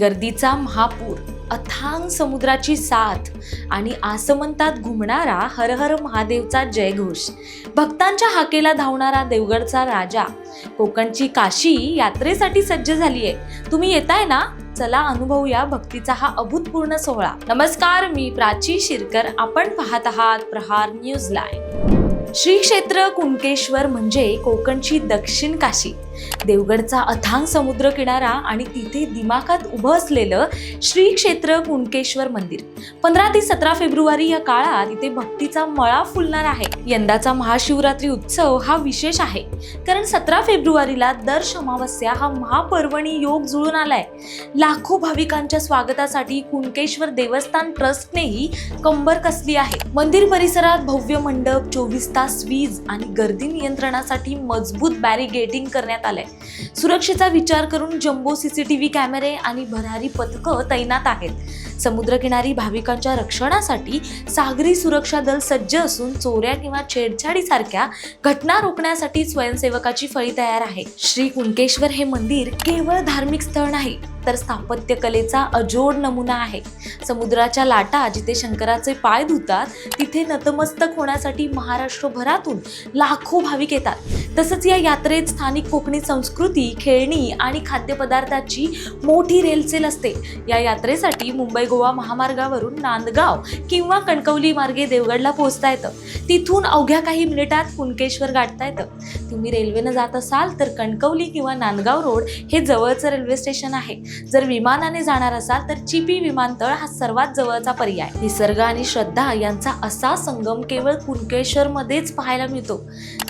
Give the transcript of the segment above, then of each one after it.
गर्दीचा महापूर अथांग समुद्राची साथ आणि आसमंतात घुमणारा हरहर महादेवचा जयघोष. भक्तांच्या हाकेला धावणारा देवगडचा राजा. कोकणची काशी यात्रेसाठी सज्ज झाली आहे तुम्ही येताय ना? चला अनुभवूया भक्तीचा हा अभूतपूर्ण सोहळा. नमस्कार मी प्राची शिरकर. आपण पाहत आहात प्रहार न्यूज लाईव्ह. श्री क्षेत्र कुणकेश्वर म्हणजे कोकणची दक्षिण काशी. देवगडचा अथांग समुद्र किनारा आणि तिथे दिमाखात उभं असलेलं श्री क्षेत्र कुणकेश्वर मंदिर. पंधरा ते सतरा फेब्रुवारी या काळात इथे भक्तीचा मळा फुलणार आहे. यंदाचा महाशिवरात्री उत्सव हा विशेष आहे. कारण सतरा फेब्रुवारीला दर अमावस्या हा महापर्वणी योग जुळून आलाय. लाखो भाविकांच्या स्वागतासाठी कुणकेश्वर देवस्थान ट्रस्टनेही कंबर कसली आहे. मंदिर परिसरात भव्य मंडप चोवीस तास वीज आणि गर्दी नियंत्रणासाठी मजबूत बॅरिगेटिंग करण्यात आलंय. सुरक्षेचा विचार करून जम्बो सीसीटीव्ही कॅमेरे आणि भरारी पथकं तैनात आहेत. समुद्रकिनारी भाविकांच्या रक्षणासाठी सागरी सुरक्षा दल सज्ज असून चोऱ्या किंवा छेडछाडीसारख्या घटना रोखण्यासाठी स्वयंसेवकाची फळी तयार आहे. श्री कुणकेश्वर हे मंदिर केवळ धार्मिक स्थळ नाही तर स्थापत्य कलेचा अजोड नमुना आहे. समुद्राच्या लाटा जिथे शंकराचे पाय धुतात तिथे नतमस्तक होण्यासाठी महाराष्ट्रभरातून लाखो भाविक येतात. तसंच या यात्रेत स्थानिक कोकणी संस्कृती खेळणी आणि खाद्यपदार्थाची मोठी रेलचेल असते. या यात्रेसाठी मुंबई गोवा महामार्गावरून नांदगाव किंवा कणकवली मार्गे देवगडला पोहोचता येतं. तिथून अवघ्या काही मिनिटात कुणकेश्वर गाठता येतं. तुम्ही रेल्वेनं जात असाल तर कणकवली किंवा नांदगाव रोड हे जवळचं रेल्वे स्टेशन आहे. जर विमानाने जाणार असाल तर चिपी विमानतळ हा सर्वात जवळचा पर्याय. निसर्ग आणि श्रद्धा यांचा असा संगम केवळ कुणकेश्वरमध्येच पाहायला मिळतो.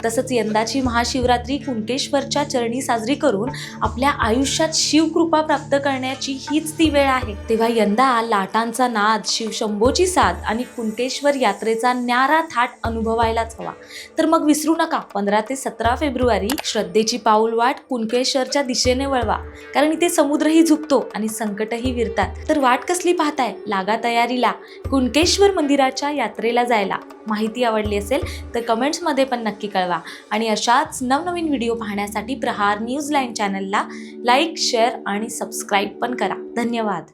तसंच यंदाची महाशिवरात्री कुणकेश्वरच्या चरणी साजरी करून आपल्या आयुष्यात शिवकृपा प्राप्त करण्याची हीच ती वेळ आहे. तेव्हा यंदा लाटांचा नाद शिवशंभोची साथ आणि कुंटेश्वर यात्रेचा न्यारा थाट अनुभवायलाच हवा. तर मग विसरू नका पंधरा ते सतरा फेब्रुवारी श्रद्धेची पाऊलवाट कुणकेश्वरच्या दिशेने वळवा. कारण इथे समुद्रही झुकतो आणि संकटही विरतात. तर वाट कसली पाहताय? लागा तयारीला. कुणकेश्वर मंदिराच्या यात्रेला जायला. माहिती आवडली असेल तर कमेंट्समध्ये पण नक्की कळवा. आणि अशाच नवनवीन व्हिडिओ पाहण्यासाठी प्रहार न्यूज लाईन चॅनलला लाईक शेअर आणि सबस्क्राईब पण करा. धन्यवाद.